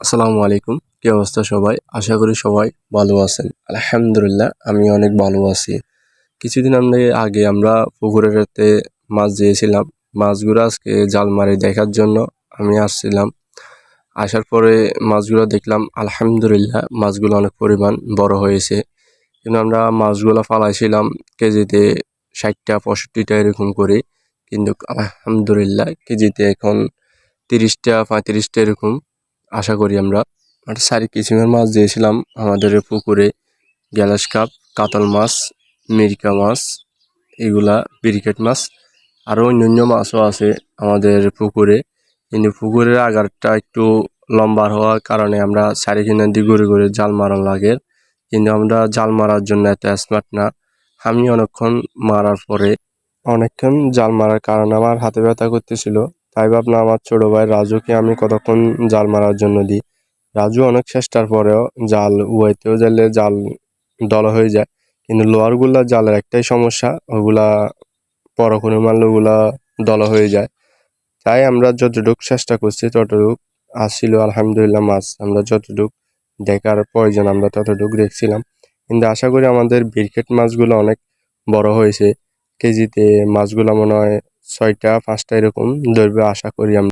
আসসালামু আলাইকুম। কি অবস্থা সবাই? আশা করি সবাই ভালো আছেন। আলহামদুলিল্লাহ, আমি অনেক ভালো আছি। কিছুদিন আগে আমরা পুকুরের রাতে মাছ দিয়েছিলাম। মাছগুলো আজকে জাল মারি দেখার জন্য আমি আসছিলাম। আসার পরে মাছগুলো দেখলাম, আলহামদুলিল্লাহ, মাছগুলো অনেক পরিমাণ বড় হয়েছে। কিন্তু আমরা মাছগুলো ফালাইছিলাম কেজিতে ষাটটা, পঁয়ষট্টিটা এরকম করে। কিন্তু আলহামদুলিল্লাহ, কেজিতে এখন তিরিশটা, পঁয়ত্রিশটা এরকম আশা করি আমরা। একটা সারি কিসিমের মাছ দিয়েছিলাম, আমাদের পুকুরে গ্যালাস কাপ, কাতল মাছ, মিরিকা মাছ, এগুলা ব্রিকেট মাছ আরও অন্যান্য মাছও আছে আমাদের পুকুরে। কিন্তু পুকুরের আগারটা একটু লম্বা হওয়ার কারণে আমরা সারি কিনার দিয়ে ঘুরে ঘুরে জাল মারার লাগে। কিন্তু আমরা জাল মারার জন্য এত স্মার্ট না। আমি অনেকক্ষণ মারার পরে অনেকক্ষণ জাল মারার কারণে আমার হাতে ব্যথা করতেছিল। তাই ভাবলাম আমার ছোট ভাই রাজুকে আমি কতক্ষণ জাল মারার জন্য দিই। রাজু অনেক চেষ্টার পরেও জাল উয়াইতেও জালে জাল দল হয়ে যায়, কিন্তু লোয়ারগুলা জালের একটাই সমস্যা, ওগুলা পরক্ষণে মারলে ওগুলা দল হয়ে যায়। তাই আমরা যতটুক চেষ্টা করছি ততটুকু আসছিল আলহামদুলিল্লাহ মাছ আমরা যতটুকু দেখার প্রয়োজন আমরা ততটুক দেখছিলাম। কিন্তু আশা করি আমাদের বিরকেট মাছগুলো অনেক বড় হয়েছে। কেজিতে মাছগুলো মনে হয় ছয়টা পাঁচটা এরকম ধরবে আশা করি আমরা